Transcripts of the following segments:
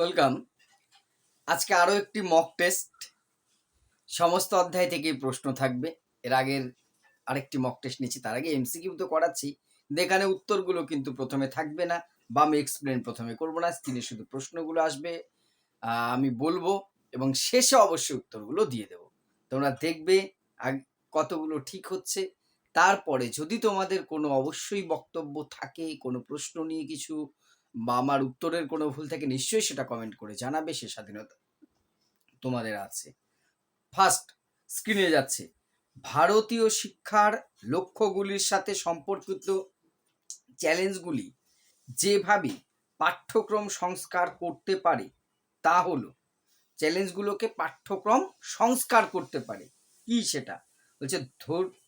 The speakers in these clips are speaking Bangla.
ওয়েলকাম। আজকে আরও একটি মক টেস্ট সমস্ত অধ্যায় থেকেই প্রশ্ন থাকবে। এর আগের আরেকটি মক টেস্ট নিচ্ছি তার আগে এমসিকিউ তো করাচ্ছি। এখানে উত্তরগুলো কিন্তু প্রথমে থাকবে না, বা আমি এক্সপ্লেন প্রথমে করব না স্ক্রিনে শুধু প্রশ্নগুলো আসবে। আমি বলব, এবং শেষে অবশ্যই উত্তরগুলো দিয়ে দেবো। তোমরা দেখবে কতগুলো ঠিক হচ্ছে। তারপরে যদি তোমাদের কোনো অবশ্যই বক্তব্য থাকে, কোনো প্রশ্ন নিয়ে কিছু বা আমার উত্তরের কোনো ভুল থাকে, নিশ্চয়ই সেটা কমেন্ট করে জানাবে সে স্বাধীনতা তোমাদের আছে। ফার্স্ট স্ক্রিনে যাচ্ছে। ভারতীয় শিক্ষার লক্ষ্যগুলির সাথে সম্পর্কিত চ্যালেঞ্জগুলি যেভাবে পাঠ্যক্রম সংস্কার করতে পারে, তা হলো চ্যালেঞ্জগুলোকে পাঠ্যক্রম সংস্কার করতে পারে। কি সেটা? বলছে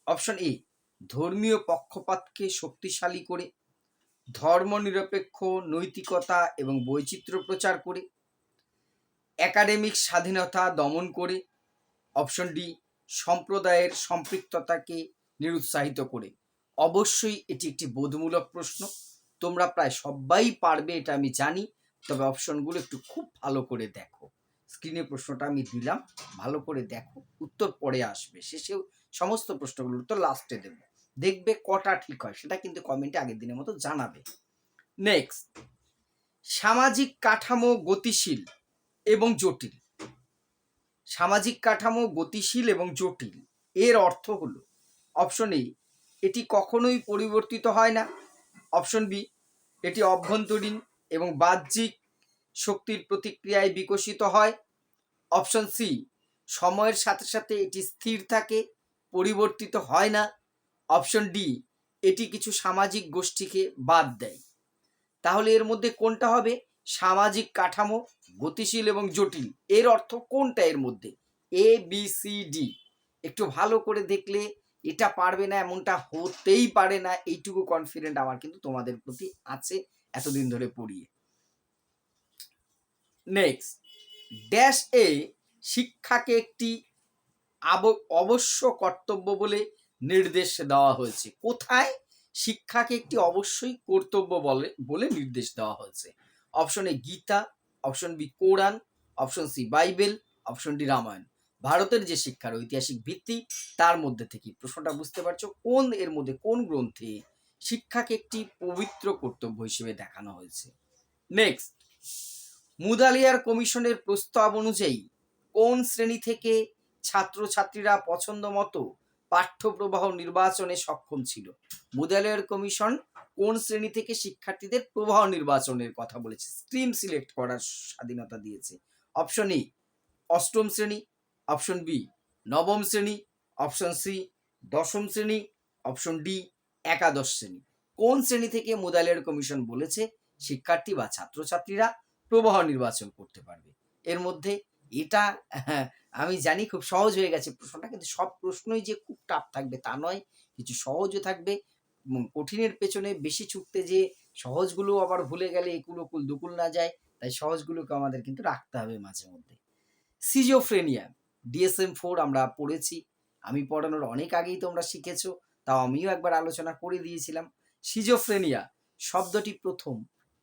অপশন এ ধর্মীয় পক্ষপাতকে শক্তিশালী করে ধর্মনিরপেক্ষ, নৈতিকতা এবং বৈচিত্র্য প্রচার করে, একাডেমিক স্বাধীনতা দমন করে অপশন ডি সম্প্রদায়ের সম্পৃক্ততাকে নিরুৎসাহিত করে। অবশ্যই এটি একটি বোধমূলক প্রশ্ন, তোমরা প্রায় সবাই পারবে এটা আমি জানি, তবে অপশনগুলো একটু খুব ভালো করে দেখো। স্ক্রিনে প্রশ্নটা আমি দিলাম, ভালো করে দেখো, উত্তর পরে আসবে, শেষেও সমস্ত প্রশ্নগুলোর উত্তর লাস্টে দেবো। দেখবে কটা ঠিক হয়, সেটা কিন্তু কমেন্টে আগের দিনের মতো জানাবে। নেক্সট সামাজিক কাঠামো গতিশীল এবং জটিল। সামাজিক কাঠামো গতিশীল এবং জটিল, এর অর্থ হলো অপশন এ এটি কখনোই পরিবর্তিত হয় না। অপশন বি এটি অভ্যন্তরীণ এবং বাহ্যিক শক্তির প্রতিক্রিয়ায় বিকশিত হয়। অপশন সি সময়ের সাথে সাথে এটি স্থির থাকে, পরিবর্তিত হয় না। অপশন ডি, এটি কিছু সামাজিক গোষ্ঠীকে বাদ দেয়। তাহলে এর মধ্যে কোনটা হবে? সামাজিক কাঠামো, গতিশীল এবং জটিল। এর অর্থ কোনটা এর মধ্যে? A, B, C, D. একটু ভালো করে দেখলে এটা পারবে না, এমনটা হতেই পারে না, এইটুকু কনফিডেন্ট আমার কিন্তু তোমাদের প্রতি আছে এতদিন ধরে পড়িয়ে। নেক্সট ড্যাশ এ শিক্ষাকে একটি অবশ্য কর্তব্য বলে নির্দেশ দেওয়া হয়েছে। কোথায়? শিক্ষাকে একটি অবশ্যই কর্তব্য বলে বলে নির্দেশ দেওয়া হয়েছে। Option A Gita option B Quran option C Bible option D Ramayana. ভারতের যে শিক্ষার ঐতিহাসিক ভিত্তি, তার মধ্যে থেকে প্রশ্নটা বুঝতে পারছ, কোন এর মধ্যে কোন গ্রন্থে শিক্ষাকে একটি পবিত্র কর্তব্য হিসেবে দেখানো হয়েছে? নেক্সট মুদালিয়ার কমিশনের প্রস্তাব অনুযায়ী কোন শ্রেণি থেকে ছাত্রছাত্রীরা পছন্দ মতো পাঠ্যপ্রবাহ নির্বাচনে সক্ষম ছিল। মুদালিয়ার কমিশন কোন শ্রেণি থেকে শিক্ষার্থীদের প্রবাহ নির্বাচনের কথা বলেছে? স্ট্রিম সিলেক্ট করার স্বাধীনতা দিয়েছে। অপশন এ অষ্টম শ্রেণি। অপশন বি নবম শ্রেণি। অপশন সি দশম শ্রেণি। অপশন ডি একাদশ শ্রেণি। কোন শ্রেণি থেকে মুদালিয়ার কমিশন বলেছে শিক্ষার্থী বা ছাত্রছাত্রীরা প্রবাহ নির্বাচন করতে পারবে? এর মধ্যে এটা হ্যাঁ, আমি জানি খুব সহজ হয়ে গেছে প্রশ্নটা কিন্তু সব প্রশ্নই যে খুব টাফ থাকবে, তা নয়। কিছু সহজও থাকবে। কঠিনের পেছনে বেশি ছুটতে যে সহজগুলো আবার ভুলে গেলে একুলো কুল দুকুল না যায়, তাই সহজগুলোকে আমাদের কিন্তু রাখতে হবে মাঝে মধ্যে। সিজিওফ্রেনিয়া ডিএসএম ফোর আমরা পড়েছি। আমি পড়ানোর অনেক আগেই তোমরা শিখেছো, তাও আমিও একবার আলোচনা করে দিয়েছিলাম। সিজোফ্রেনিয়া শব্দটি প্রথম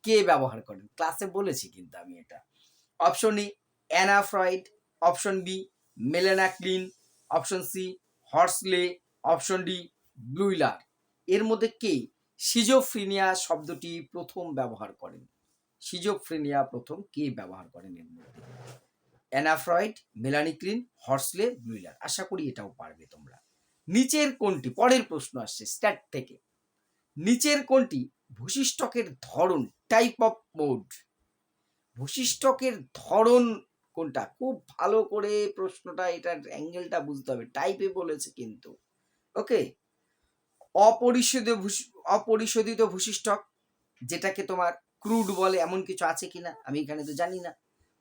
কে ব্যবহার করেন? ক্লাসে বলেছি কিন্তু আমি এটা। Option A Anna Freud option B Melanie Klein option C Horsley, option D, Bleuler. এর মধ্যে কে? সিজোফ্রিনিয়া শব্দটি প্রথম ব্যবহার করেন। সিজোফ্রেনিয়া প্রথম কে ব্যবহার করেন এর মধ্যে? অ্যানাফ্রয়েড মেলানিক্লিন হর্সলে, ব্লুইলার। আশা করি এটাও পারবে তোমরা। নিচের কোনটি? পরের প্রশ্ন আসছে, স্ট্যাট থেকে। নিচের কোনটি? ভূশিষ্টকের ধরন, টাইপ অফ মোড। ভূশিষ্টকের ধরন কোনটা? খুব ভালো করে প্রশ্নটা, এটার অ্যাঙ্গেলটা বুঝতে হবে। টাইপে বলেছে কিন্তু। ওকে? অপরিশোধিত অপরিশোধিত ভূশিষ্টক যেটাকে তোমার ক্রুড বলে, এমন কিছু আছে কিনা? আমি এখানে তো জানি না।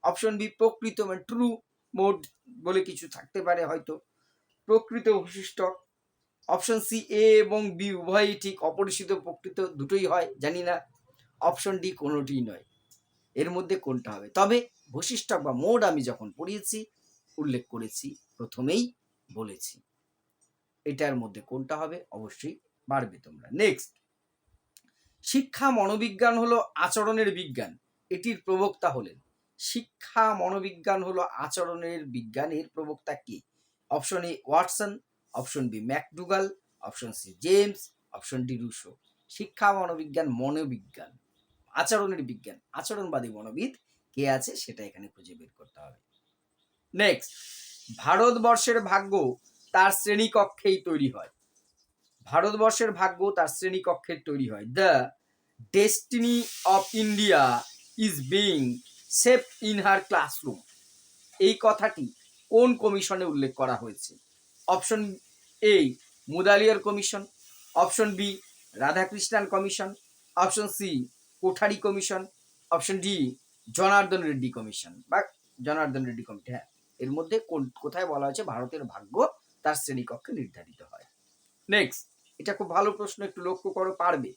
অপশন বি, প্রকৃত মানে ট্রু মোড বলে কিছু থাকতে পারে হয়তো। প্রকৃত ভূশিষ্টক অপশন সি, এ এবং বি, উভয়ই ঠিক অপরিচিত প্রকৃত দুটোই হয়, জানি না। অপশন ডি কোনোটিই নয়। এর মধ্যে কোনটা হবে? তবে ভূশিষ্টক বা মোড আমি যখন পড়িয়েছি, উল্লেখ করেছি, প্রথমেই বলেছি। এটার মধ্যে কোনটা হবে? অবশ্যই পারবে তোমরা। নেক্সট শিক্ষা মনোবিজ্ঞান হলো আচরণের বিজ্ঞান। এটির প্রবক্তা হলেন। শিক্ষা মনোবিজ্ঞান হলো আচরণের বিজ্ঞানের প্রবক্তা কে? Option A Watson option B McDougall option C James option D Rousseau শিক্ষা মনোবিজ্ঞান মনোবিজ্ঞান। আচরণের বিজ্ঞান, আচরণবাদী মনোবিদ কে আছে সেটা এখানে খুঁজে বের করতে হবে। নেক্সট ভারতবর্ষের ভাগ্য তার শ্রেণীকক্ষেই তৈরি হয়। ভারতবর্ষের ভাগ্য তার শ্রেণীকক্ষের তৈরি হয়। The destiny of India is being save in her classroom এই কথাটি কোন কমিশনে উল্লেখ করা হয়েছে? Option A Mudaliar commission. Option B Radhakrishnan commission. Option C Kothari commission option D Janardhan Reddy commission বা জনার্দন রেড্ডি কমিটি হ্যাঁ এর মধ্যে কোথায় বলা হয়েছে ভারতের ভাগ্য তার শ্রেণীকক্ষে নির্ধারিত হয়। নেক্সট এটা খুব ভালো প্রশ্ন, একটু লক্ষ্য করো, পারবে।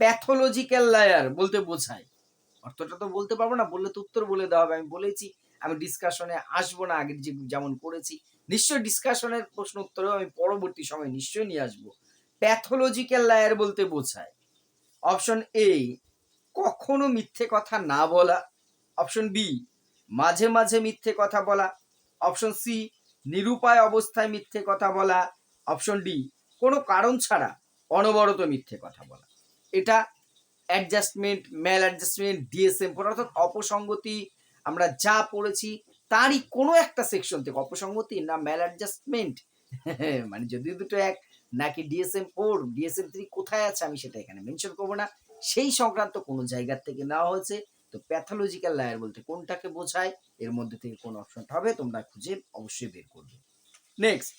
প্যাথোলজিক্যাল লায়ার বলতে বোঝায়। অর্থটা তো বলতে পারব না, বললে তো উত্তর বলে দেওয়া হবে, আমি বলেছি, আমি ডিসকাশনে আসব না, আগের যে যেমন করেছি। নিশ্চয়ই ডিসকাশনের প্রশ্ন উত্তরেও আমি পরবর্তী সময় নিশ্চয়ই নিয়ে আসব। প্যাথোলজিক্যাল লায়ার বলতে বোঝায়। অপশন এ কখনো মিথ্যে কথা না বলা। অপশন বি মাঝে মাঝে মিথ্যে কথা বলা। অপশন সি নিরুপায় অবস্থায় মিথ্যে কথা বলা। অপশন ডি কোনো কারণ ছাড়া অনবরত মিথ্যে কথা বলা। এটা অ্যাডজাস্টমেন্ট ম্যাল অ্যাডজাস্টমেন্ট ডিএসএম অর্থাৎ অপসঙ্গতি, আমরা যা পড়েছি, তারই কোনো একটা সেকশন থেকে অপসঙ্গতি না ম্যাল অ্যাডজাস্টমেন্ট মানে যদি দুটো এক, নাকি ডিএসএম ফোর ডিএসএম থ্রি কোথায় আছে আমি সেটা এখানে মেনশন করব না। সেই সংক্রান্ত কোনো জায়গার থেকে নেওয়া হয়েছে। তো প্যাথোলজিক্যাল লায়ার বলতে কোনটাকে বোঝায়, এর মধ্যে থেকে কোন অপশনটা হবে, তোমরা খুঁজে অবশ্যই বের করবে। Next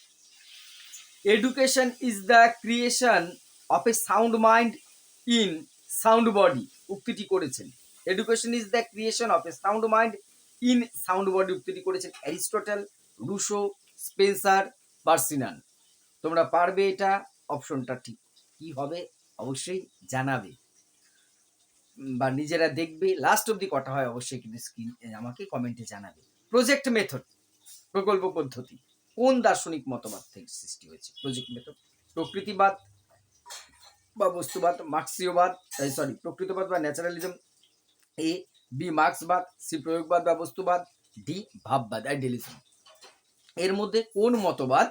education is the creation of a sound mind in sound body উক্তিটি করেছেন। Education is the creation of a sound mind in sound body উক্তিটি করেছেন অ্যারিস্টটল, রুশো, স্পেন্সার, বার্সিনান। তোমরা পারবে এটা অপশনটা ঠিক কি হবে, অবশ্যই জানাবে। বা নিজেরা দেখবে লাস্ট অবধি কটা হয় অবশ্যই কিন্তু স্ক্রিন আমাকে কমেন্টে জানাবে। প্রজেক্ট মেথড প্রকল্প পদ্ধতি, কোন দার্শনিক মতবাদ থেকে সৃষ্টি হয়েছে? প্রজেক্ট মেথড প্রকৃতিবাদ বা বস্তুবাদ, মার্ক্সীয়বাদ সরি প্রকৃতবাদ বা ন্যাচারালিজম এ বি মার্ক্সবাদ সি প্রয়োগবাদ বা বস্তুবাদ ডি ভাববাদ আইডিয়ালিজম এর মধ্যে কোন মতবাদ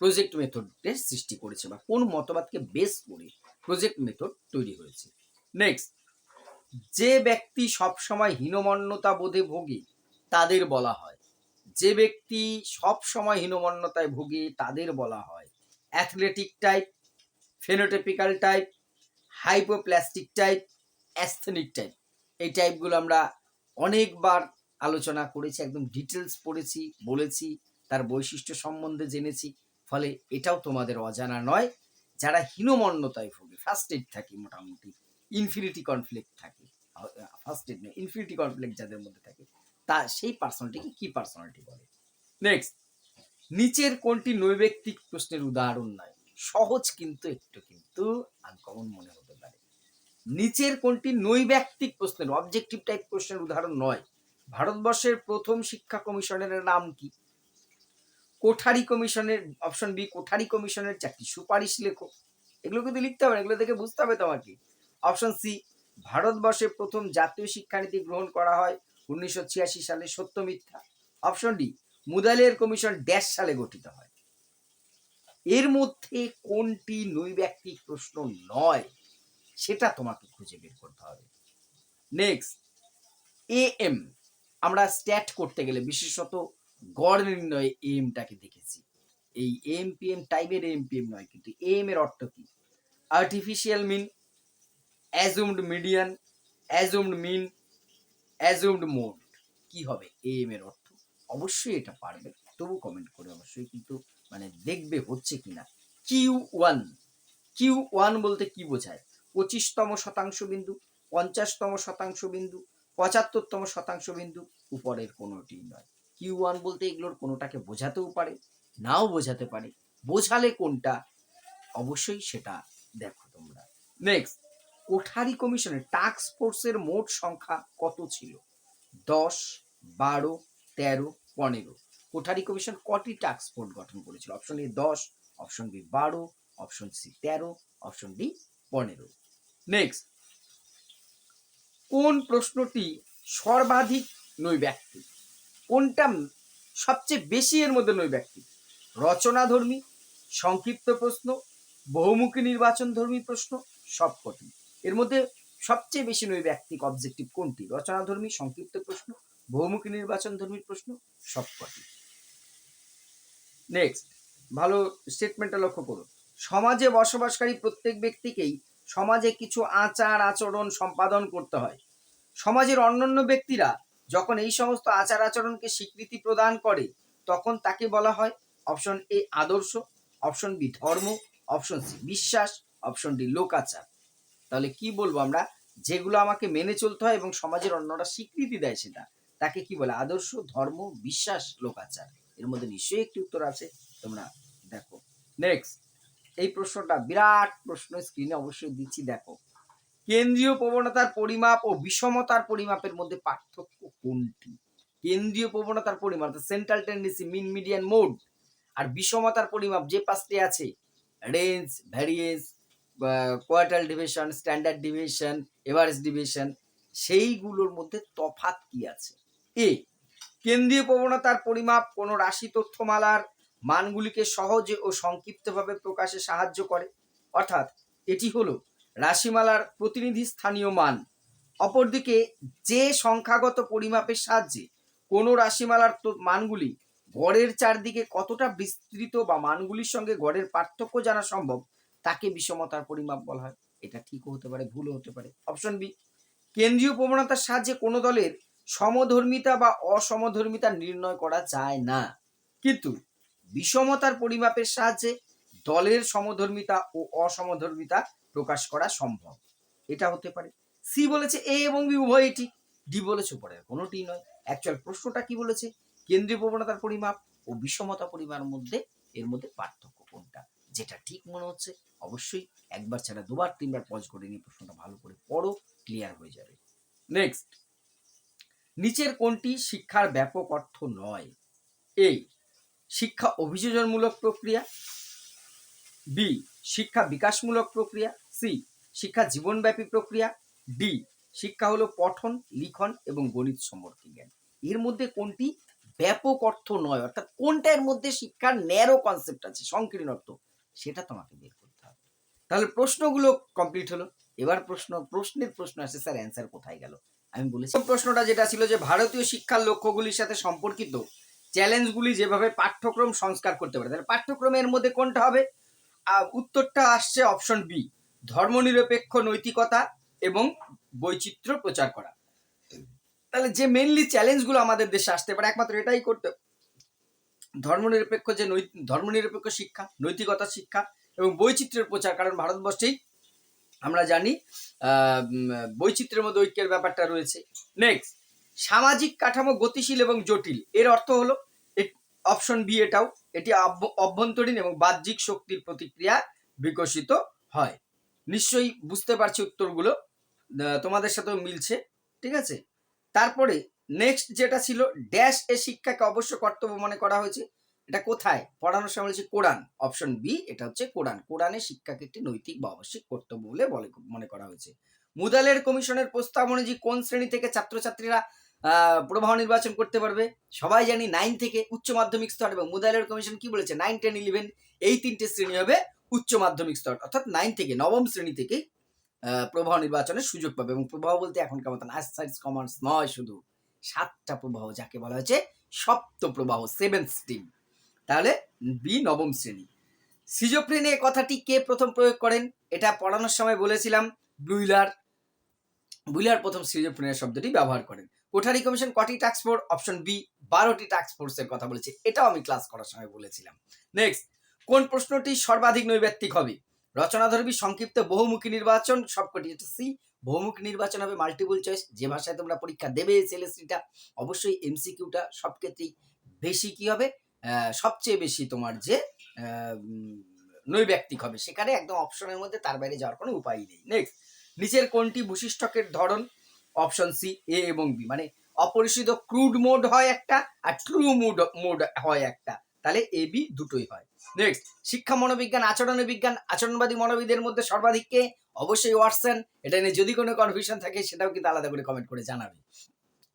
প্রজেক্ট মেথডের সৃষ্টি করেছে বা কোন মতবাদকে বেস করে প্রজেক্ট মেথড তৈরি হয়েছে? নেক্সট যে ব্যক্তি সবসময় হীনমন্যতা বোধে ভোগে, তাদের বলা হয়। যে ব্যক্তি সব সময় হীনমন্যতায় ভোগে, তাদের বলা হয়। Athletic type, phenotypical type, hypoplastic type, asthenic type. এই টাইপগুলো আমরা অনেকবার আলোচনা করেছি, একদম ডিটেলস পড়েছি, বলেছি, তার বৈশিষ্ট্য সম্বন্ধে জেনেছি। ফলে এটাও তোমাদের অজানা নয়, যারা হীনমন্যতায় ভোগে ফার্স্ট এড থাকে মোটামুটি। ইনফিনিটি কনফ্লিক্ট থাকে। ফার্স্ট নয় ইনফিনিটি কনফ্লিক্ট যাদের মধ্যে থাকে, তা সেই পার্সোনালিটিকে কি পার্সোনালিটি বলে? নেক্সট নিচের কোনটি নৈবেক্তিক প্রশ্নের উদাহরণ নয় সহজ কিন্তু, একটু কিন্তু আনকমন মনে হতে পারে। নিচের কোনটি নৈব্যক্তিক প্রশ্নের অবজেক্টিভ টাইপ প্রশ্নের উদাহরণ নয়? ভারতবর্ষের প্রথম শিক্ষা কমিশনের নাম কি? কোঠারি কমিশনের অপশন বি কোঠারি কমিশনের চারটি সুপারিশ লেখো। এগুলো কিন্তু লিখতে হবে এগুলো দেখে বুঝতে হবে তোমাকে। অপশন সি, ভারতবর্ষে প্রথম জাতীয় শিক্ষানীতি গ্রহণ করা হয় উনিশশো ছিয়াশি সালে সত্য মিথ্যা option D Mudaliar commission dash সালে গঠিত হয়। এর মধ্যে কোনটি নৈব্যক্তিক প্রশ্ন নয়, সেটা তোমাকে খুঁজে বের করতে হবে। নেক্সট এ এম আমরা স্ট্যাট করতে গেলে বিশেষত গড় নির্ণয়ে এমটাকে দেখেছি। এই এম পি এম টাইপের এম পি এম নয়, কিন্তু এম এর অর্থ কি? Artificial mean assumed median assumed mean assumed mode কি হবে? এম এর অর্থ? অবশ্যই এটা পারবে। তবু কমেন্ট করে অবশ্যই কিন্তু মানে দেখবে হচ্ছে কিনা। কিউ ওয়ান কিউ ওয়ান বলতে কি বোঝায়? পঁচিশতম শতাংশ বিন্দু, পঞ্চাশতম শতাংশ বিন্দু, পঁচাত্তরতম শতাংশ বিন্দু উপরের কোনোটি নয়। কিউ ওয়ান বলতে এগুলোর কোনোটাকে বোঝাতেও পারে, নাও বোঝাতে পারে। বোঝালে কোনটা? অবশ্যই সেটা দেখো তোমরা। নেক্সট কোঠারি কমিশনের টাস্ক ফোর্সের মোট সংখ্যা কত ছিল? দশ, বারো, তেরো, পনেরো। কোঠারি কমিশন কটি টাস্ক ফোর্স গঠন করেছিল? অপশন এ দশ অপশন বি বারো অপশন সি তেরো অপশন ডি পনেরো। নেক্সট কোন প্রশ্নটি সর্বাধিক নৈব্যক্তি কোনটা সবচেয়ে বেশি এর মধ্যে নৈব্যক্তি রচনাধর্মী, সংক্ষিপ্ত প্রশ্ন, বহুমুখী নির্বাচন ধর্মী প্রশ্ন সব কটি এর মধ্যে সবচেয়ে বেশি নৈব্যক্তিক অবজেক্টিভ কোনটি? রচনাধর্মী, সংক্ষিপ্ত প্রশ্ন, বহুমুখী নির্বাচন ধর্মী প্রশ্ন সব কটি নেক্সট ভালো স্টেটমেন্টটা লক্ষ্য করুন। সমাজে বসবাসকারী প্রত্যেক ব্যক্তিকেই সমাজে কিছু আচার, আচরণ সম্পাদন করতে হয়। সমাজের অন্যান্য ব্যক্তিরা যখন এই সমস্ত আচার, আচরণকে স্বীকৃতি প্রদান করে, তখন তাকে বলা হয় অপশন এ আদর্শ অপশন বি ধর্ম অপশন সি বিশ্বাস অপশন ডি লোকাচার। তাহলে কি বলব আমরা? যেগুলো আমাকে মেনে চলতে হয় এবং সমাজের অন্যরা স্বীকৃতি দেয় সেটা। তাকে কি বলে? আদর্শ, ধর্ম, বিশ্বাস, লোকাচার। এর মধ্যে নিশ্চয়ই একটি উত্তর আছে। তোমরা দেখো। নেক্সট এই প্রশ্নটা বিরাট প্রশ্ন স্ক্রিনে অবশ্যই দিচ্ছি, দেখো। কেন্দ্রীয় প্রবণতার পরিমাপ ও বিষমতার পরিমাপের মধ্যে পার্থক্য কোনটি? কেন্দ্রীয় প্রবণতার পরিমাপ central tendency mean median mode আর বিষমতার পরিমাপ যে পাঁচটি আছে range variance quartile division standard division average division সেইগুলোর মধ্যে তফাৎ কি আছে? এ, কেন্দ্রীয় প্রবণতার পরিমাপ, কোনো রাশি তথ্যমালার মানগুলিকে সহজে ও সংক্ষিপ্তভাবে প্রকাশে সাহায্য করে। অর্থাৎ, এটি হলো রাশিমালার প্রতিনিধি স্থানীয় মান। অপরদিকে, যে সংখ্যাগত পরিমাপের সাহায্যে কোনো রাশিমালার মানগুলি গড়ের চারদিকে কতটা বিস্তৃত বা মানগুলির সঙ্গে গড়ের পার্থক্য জানা সম্ভব তাকে বিষমতার পরিমাপ বলা হয়। এটা ঠিকও হতে পারে, ভুলও হতে পারে। অপশন বি কেন্দ্রীয় প্রবণতার সাহায্যে কোনো দলের সমধর্মিতা বা অসমধর্মিতা নির্ণয় করা যায় না। কিন্তু বিষমতার পরিমাপের সাহায্যে দলের সমধর্মিতা ও অসমধর্মিতা প্রকাশ করা সম্ভব। এটা হতে পারে। সি বলেছে এ এবং বি উভয় এটি। ডি বলেছে পরে কোনোটি নয়। অ্যাকচুয়াল প্রশ্নটা কি বলেছে? কেন্দ্রীয় প্রবণতার পরিমাপ ও বিষমতা পরিমাপের মধ্যে, এর মধ্যে পার্থক্য কোনটা? যেটা ঠিক মনে হচ্ছে অবশ্যই একবার ছাড়া দুবার, তিনবার পজ করে নিয়ে প্রশ্নটা ভালো করে পড়ো ক্লিয়ার হয়ে যাবে। নেক্সট নিচের কোনটি শিক্ষার ব্যাপক অর্থ নয়? এই শিক্ষা অভিযোজনমূলক প্রক্রিয়া। বি শিক্ষা বিকাশমূলক প্রক্রিয়া। সি শিক্ষা জীবনব্যাপী প্রক্রিয়া। ডি শিক্ষা হলো পঠন, লিখন এবং গণিত সম্পর্কে জ্ঞান। এর মধ্যে কোনটি ব্যাপক অর্থ নয়? অর্থাৎ কোনটা এর মধ্যে শিক্ষার ন্যারো কনসেপ্ট আছে, সংকীর্ণ অর্থ, সেটা তোমাকে বের করতে তাহলে প্রশ্নগুলো কমপ্লিট হলো। এবার প্রশ্ন, প্রশ্নের প্রশ্ন আসে, স্যার অ্যান্সার কোথায় গেল? আমি বলেছি প্রশ্নটা যেটা ছিল যে ভারতীয় শিক্ষার লক্ষ্যগুলির সাথে সম্পর্কিত চ্যালেঞ্জগুলি যেভাবে পাঠ্যক্রম সংস্কার করতে পারে, তাহলে পাঠ্যক্রমের মধ্যে কোনটা হবে? উত্তরটা আসছে অপশন বি ধর্মনিরপেক্ষ নৈতিকতা এবং বৈচিত্র্য প্রচার করা। তাহলে যে মেনলি চ্যালেঞ্জগুলো আমাদের দেশে আসতে পারে, একমাত্র এটাই করতে ধর্মনিরপেক্ষ যে ধর্মনিরপেক্ষ শিক্ষা নৈতিকতা শিক্ষা এবং বৈচিত্র্যের প্রচার, কারণ ভারতবর্ষেই আমরা জানি বৈচিত্র্যের মধ্যে ঐক্যের ব্যাপারটা রয়েছে। নেক্সট সামাজিক কাঠামো গতিশীল এবং জটিল। এর অর্থ হলো অপশন বি এটাও, এটি অভ্যন্তরীণ এবং বাহ্যিক শক্তির প্রতিক্রিয়া বিকশিত হয়। নিশ্চয়ই বুঝতে পারছি উত্তরগুলো তোমাদের সাথেও মিলছে, ঠিক আছে? তারপরে নেক্সট যেটা ছিল ড্যাশ এ শিক্ষাকে অবশ্য কর্তব্য মনে করা হয়েছে। এটা কোথায়? পড়ানোর সময় হচ্ছে কোরআন। অপশন বি এটা হচ্ছে কোরআন। কোরআনে শিক্ষাকে একটি নৈতিক বা আবশ্যিক কর্তব্য বলে মনে করা হয়েছে। মুদালের কমিশনের প্রস্তাব অনুযায়ী কোন শ্রেণি থেকে ছাত্রছাত্রীরা প্রবাহ নির্বাচন করতে পারবে? সবাই জানি নাইন থেকে উচ্চ মাধ্যমিক স্তর এবং মুদালের কমিশন কি বলেছে? নাইন টেন ইলেভেন এই তিনটে শ্রেণি হবে উচ্চ মাধ্যমিক স্তর। অর্থাৎ নাইন থেকে নবম শ্রেণি আহ, প্রবাহ নির্বাচনের সুযোগ পাবে। এবং প্রবাহ বলতে এখনকার মতন আর্টস সায়েন্স কমার্স নয় শুধু। সাতটা প্রবাহ যাকে বলা হয়েছে সপ্ত প্রবাহ সেভেন স্ট্রিম তাহলে বি নবম শ্রেণি। সিজোপ্রেনে এই কথাটি কে প্রথম প্রয়োগ করেন? এটা পড়ানোর সময় বলেছিলাম ব্লুইলার বুইলার প্রথম সিজোপ্রেনের শব্দটি ব্যবহার করেন। কোঠারি কমিশন কটি টাস্ক ফোর্স অপশন বি বারোটি টাস্ক ফোর্সের কথা বলেছে। এটাও আমি ক্লাস করার সময় বলেছিলাম। নেক্সট কোন প্রশ্নটি সর্বাধিক নৈব্যক্তিক হবে? রচনাধর্মী, সংক্ষিপ্ত, বহুমুখী নির্বাচন, সবকটি এটা সি বহুমুখী নির্বাচন হবে মাল্টিপল চয়েস যে ভাষায় তোমরা পরীক্ষা দেবে এসএলএসটিটা অবশ্যই এমসিকিউটা সব ক্ষেত্রেই বেশি কি হবে? সবচেয়ে বেশি তোমার যে নৈব্যক্তিক হবে। সেখানে একদম অপশনের মধ্যে তার বাইরে যাওয়ার কোনো উপায় নেই। নেক্সট নিচের কোনটি ভূশিষ্ঠকের ধরন? অপশন সি এ এবং বি মানে অপরিচিত ক্রুড মোড হয় একটা আর ট্রু মোড মোড হয় একটা। তাহলে এ বি দুটোই হয়। নেক্সট শিক্ষা মনোবিজ্ঞান, আচরণ বিজ্ঞান, আচরণবাদী মনোবিদের মধ্যে সর্বাধিক কে? অবশ্যই ওয়াটসন। এটা নিয়ে যদি কোনো কনফিউশন থাকে, সেটাও কিন্তু আলাদা করে কমেন্ট করে জানাবে।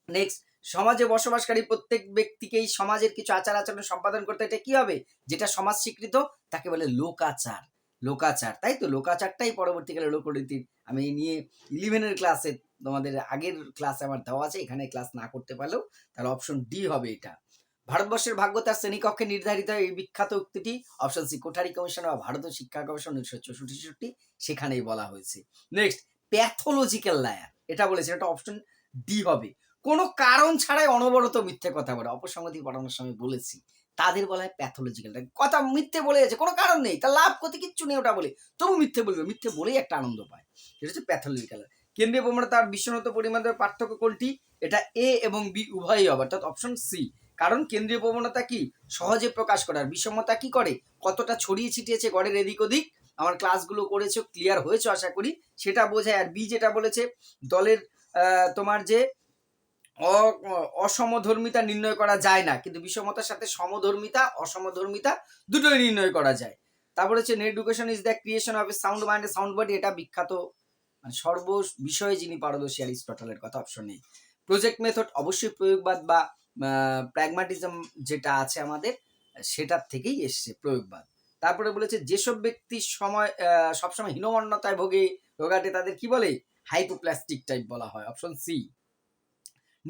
নেক্সট সমাজে বসবাসকারী প্রত্যেক ব্যক্তিকেই সমাজের কিছু আচার আচরণ সম্পাদন করতে এটা কি হবে? যেটা সমাজ স্বীকৃত, তাকে বলে লোকাচার। লোকাচার, তাই তো? লোকাচারটাই পরবর্তীকালে লোকরীতির আমি নিয়ে ইলেভেনের ক্লাসে তোমাদের আগের ক্লাসে আমার দেওয়া আছে, এখানে ক্লাস না করতে পারলেও তাহলে অপশন ডি হবে এটা। ভারতবর্ষের ভাগ্য তার শ্রেণীকক্ষে নির্ধারিত এই বিখ্যাত উক্তিটি অপশন সি কোঠারি কমিশন বা ভারতীয় শিক্ষা কমিশন উনিশশো চৌষট্টি, সেখানেই বলা হয়েছে। নেক্সট প্যাথোলজিক্যাল লায়ার এটা বলেছে, এটা অপশন ডি হবে। কোনো কারণ ছাড়াই অনবরত মিথ্যে কথা বলে। অপসংগতি পড়ানোর সময় বলেছি। তাদের বলা হয় প্যাথোলজিক্যাল কথা মিথ্যে বলে যাচ্ছে কোনো কারণ নেই। তার লাভ ক্ষতি কিচ্ছু নেই ওটা বলে। তবু মিথ্যে বলবে। মিথ্যে বলেই একটা আনন্দ পায়। সেটা হচ্ছে প্যাথোলজিক্যাল কেন্দ্রীয় প্রবণতা আর বিশ্বনত পরিমাণের পার্থক্য কোনটি? এটা এ এবং বি উভয়ই হবে, অর্থাৎ অপশন সি কারণ কেন্দ্রীয় প্রবণতা কি? সহজে প্রকাশ করার। বিষমতা কি করে? কতটা ছড়িয়ে ছিটিয়েছে গড়ের এদিক ওদিক? আমার ক্লাসগুলো করেছ ক্লিয়ার হয়েছে, আশা করি। সেটা বোঝায় আর বি যেটা বলেছে, দলের তোমার যে অসমধর্মিতা নির্ণয় করা যায় না। কিন্তু বিষমতার সাথে সমধর্মিতা, অসমধর্মিতা দুটোই নির্ণয় করা যায়। তারপরে হচ্ছে education is the creation of a sound mind sound body এটা বিখ্যাত মানে সর্ব বিষয়ে যিনি পারদর্শী অ্যারিস্টটলের কথা অপশন নেই। প্রজেক্ট মেথড অবশ্যই প্রয়োগবাদ বা প্র্যাগমাটিজম যেটা আছে আমাদের, সেটার থেকেই এসছে প্রয়োগবাদ। তারপরে বলেছে, যেসব ব্যক্তি সময় সবসময় হীনমন্যতায় ভোগে রোগাটে তাদের কি বলে? হাইপোপ্লাস্টিক টাইপ বলা হয় অপশন সি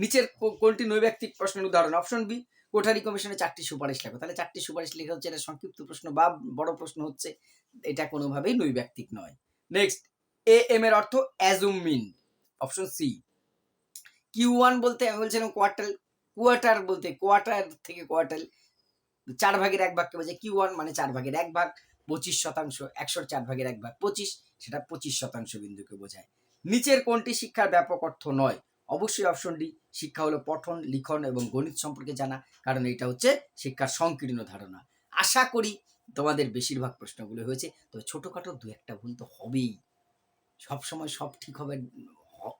নিচের কোনটি নৈব্যক্তিক প্রশ্নের উদাহরণ? অপশন বি, কোঠারি কমিশনে চারটি সুপারিশ লেখো। তাহলে চারটি সুপারিশ লেখা হচ্ছে, এটা সংক্ষিপ্ত প্রশ্ন বা বড় প্রশ্ন হচ্ছে, এটা কোনোভাবেই নৈব্যক্তিক নয়। নেক্সট এ এম এর অর্থ assume mean option C Q one বলতে আমি বলছিলাম কোয়ার্টার কোয়ার্টার বলতে কোয়ার্টার থেকে কোয়ার্টার চার ভাগের এক ভাগকে বোঝায় কিউ ওয়ান মানে চার ভাগের এক ভাগ, পঁচিশ শতাংশ, একশোর চার ভাগের এক ভাগ, পঁচিশ, সেটা পঁচিশ শতাংশ বিন্দুকে বোঝায়। নিচের কোনটি শিক্ষার ব্যাপক অর্থ নয়? অবশ্যই অপশন ডি শিক্ষা হলো পঠন, লিখন এবং গণিত সম্পর্কে জানা, কারণ এটা হচ্ছে শিক্ষার সংকীর্ণ ধারণা। আশা করি তোমাদের বেশিরভাগ প্রশ্নগুলো হয়েছে তো ছোটোখাটো দু একটা ভুল তো হবেই। সব সময় সব ঠিক হবে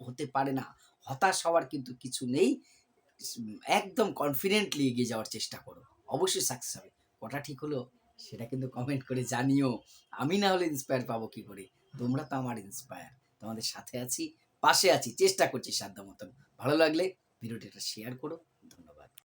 হতে পারে না। হতাশ হওয়ার কিন্তু কিছু নেই। একদম কনফিডেন্টলি এগিয়ে যাওয়ার চেষ্টা করো। অবশ্যই সাকসেস হবে। কটা ঠিক হলো সেটা কিন্তু কমেন্ট করে জানিও। আমি না হলে ইন্সপায়ার পাবো কি করে? তোমরা তো আমার ইন্সপায়ার তোমাদের সাথে আছি, পাশে আছি, চেষ্টা করছি সাধ্য মতন ভালো লাগলে ভিডিওটি শেয়ার করো